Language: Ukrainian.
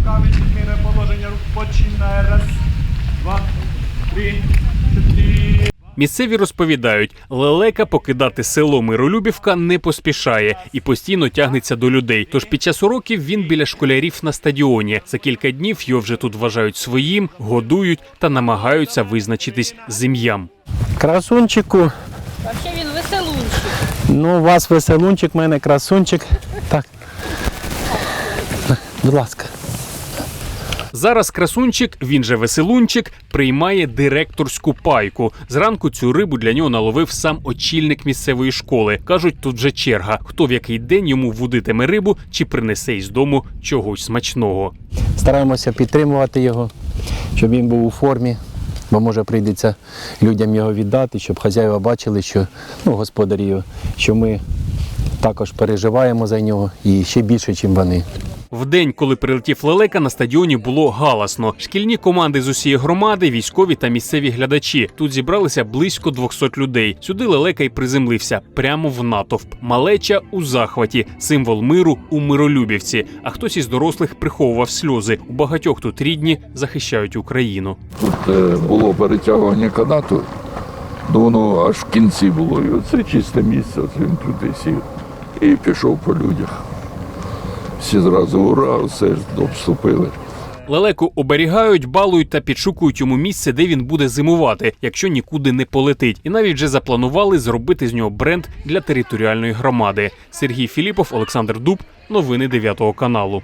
руками зміни положення рук починає. Раз, два, три, чотири. Місцеві розповідають, лелека покидати село Миролюбівка не поспішає і постійно тягнеться до людей. Тож під час уроків він біля школярів на стадіоні. За кілька днів його вже тут вважають своїм, годують та намагаються визначитись з ім'ям. Красунчику. Вообще він веселунчик. Ну, у вас веселунчик, в мене красунчик. Так. Будь ласка. Зараз красунчик, він же веселунчик, приймає директорську пайку. Зранку цю рибу для нього наловив сам очільник місцевої школи. кажуть, тут вже черга. Хто в який день йому вудитиме рибу чи принесе із дому чогось смачного. Стараємося підтримувати його, щоб він був у формі, бо може прийдеться людям його віддати, щоб хазяїва бачили, що ну, господарі, що ми також переживаємо за нього і ще більше, ніж вони. В день, коли прилетів лелека, на стадіоні було галасно. Шкільні команди з усієї громади, військові та місцеві глядачі. Тут зібралися близько 200 людей. Сюди лелека й приземлився прямо в натовп. Малеча у захваті, символ миру у миролюбівці. А хтось із дорослих приховував сльози. У багатьох тут рідні захищають Україну. Тут е, було перетягування канату, ну воно аж в кінці було. І оце чисте місце, от він туди сів і пішов по людях. Всі зразу ура, все обступили. Лелеку оберігають, балують та підшукують йому місце, де він буде зимувати, якщо нікуди не полетить. І навіть вже запланували зробити з нього бренд для територіальної громади. Сергій Філіпов, Олександр Дуб. Новини 9 каналу.